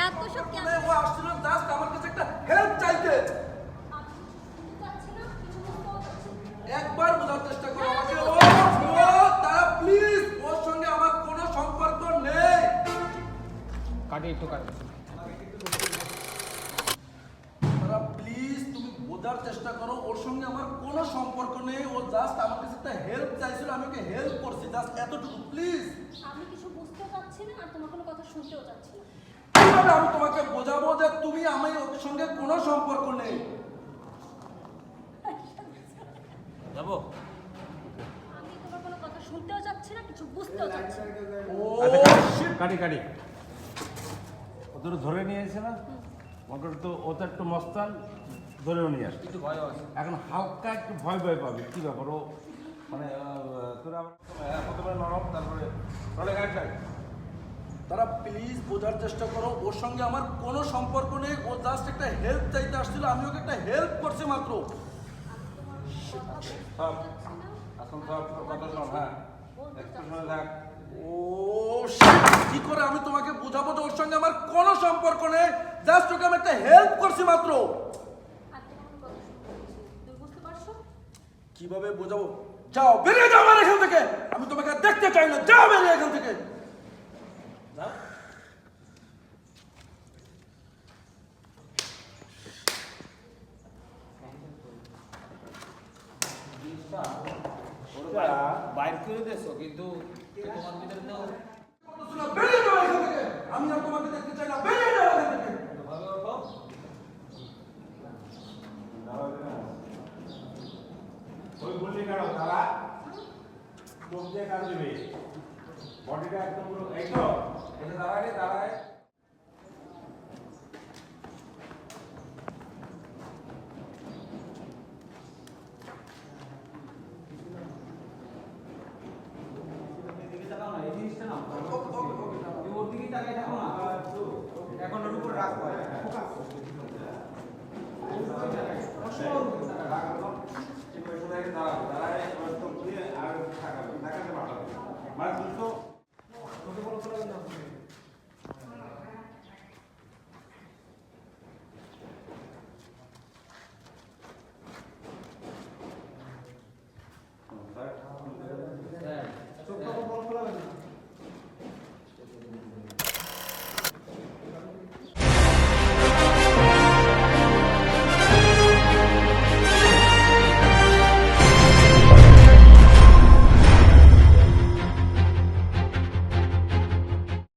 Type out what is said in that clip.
এত সব কেন ও আসছিল জাস্ট আমার কাছে একটা হেল্প চাইতে একবার বোঝার চেষ্টা করো আমাকে ও ও তারা প্লিজ ওর সঙ্গে আমার কোনো সম্পর্ক নেই কাটে একটু কাটে তারা প্লিজ তুমি বোঝার চেষ্টা করো ওর সঙ্গে আমার কোনো সম্পর্ক নেই ও জাস্ট আমার কাছে একটা হেল্প চাইছিল আমি ওকে হেল্প করছি জাস্ট এতটুকু প্লিজ আমি কিছু বুঝতে পারছি না আর তোমার কোনো কথা শুনতেও চাচ্ছি না। কীভাবে আমি তোমাকে বোঝাবো যে তুমি আমি ওর সঙ্গে কোনো সম্পর্ক নেই? যাব? আমি তোমার কোনো কথা শুনতেও চাচ্ছি না কিছু বুঝতেও চাচ্ছি না। ও আচ্ছা! কাটি কাটি ওদের ধরে নিয়ে এসে না মনে তো ও তো একটু মস্তান ধরেও নিয়ে আসে একটু ভয় আছে এখন হালকা একটু ভয় ভয় পাবে কি ব্যাপার? ও মানে তোরা হ্যাঁ, প্রথমে নরম তারপরে তাহলে তারা প্লিজ বোঝার চেষ্টা করো ওর সঙ্গে আমার কোনো সম্পর্ক নেই ও জাস্ট একটা হেল্প চাইতে আসছিল আমি ওকে একটা হেল্প করছি মাত্র। সব এখন সব কথা শোন হ্যাঁ। থাক। ও! কি করে আমি তোমাকে বোঝাবো যে ওর সঙ্গে আমার কোনো সম্পর্ক নেই জাস্ট ওকে আমি একটা হেল্প করছি মাত্র আর তোমার কোনো কথা শুনতে চাচ্ছি না। তুমি বুঝতে পারছ কীভাবে বোঝাবো? যাও, বেরিয়ে যাও আমার এখান থেকে। আমি তোমাকে দেখতে চাই না। যাও বেরিয়ে এখান থেকে। বাইর করে দিয়েছ, কিন্তু তোমার ভিতরে তো শোনো, বেরিয়ে যাও এখান থেকে আমি আর তোমাকে দেখতে চাই না বেরিয়ে যাও এখান থেকে ভাবে ওঠো কাটো তারা চোখ দিয়ে দেবে? বডিটা একদম পুরো এই তো এটা দাঁড়ায় দাঁড়ায়